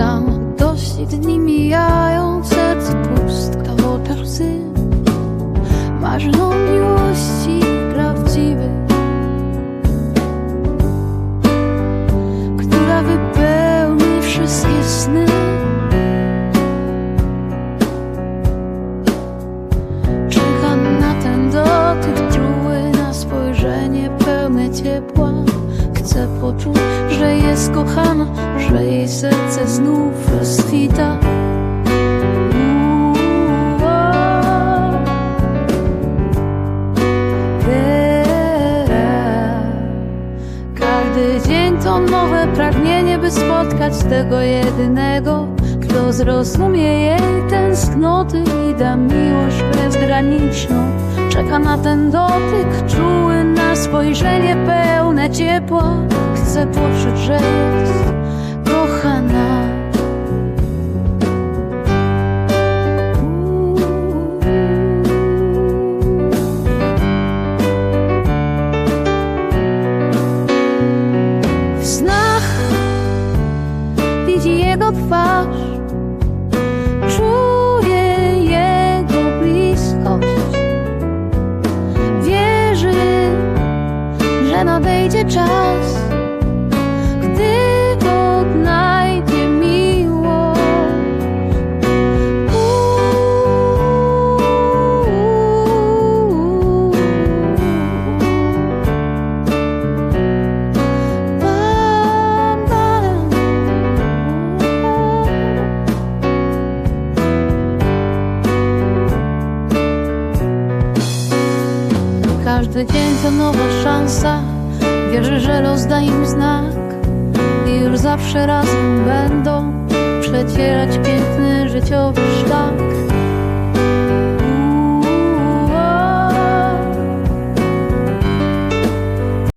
sam Dość dni mijają, serce pustka w oczach łzy. Marzę o miłości prawdziwej Która wypełni wszystkie sny. Czeka na ten dotyk czuły, na spojrzenie pełne ciepła. Chcę poczuć, że jest kochana, że serce znów rozkwita. Każdy dzień to nowe pragnienie, by spotkać tego jedynego, kto zrozumie jej tęsknoty i da miłość bezgraniczną. Czeka na ten dotyk, czuły na spojrzenie pełne ciepła. Chcę poczuć, że jest W snach widzi jego twarz, czuje jego bliskość. Wierzy, że nadejdzie czas, Każdy dzień to nowa szansa. Wierzę, że los da im znak I już zawsze razem będą Przecierać piękny życiowy szlak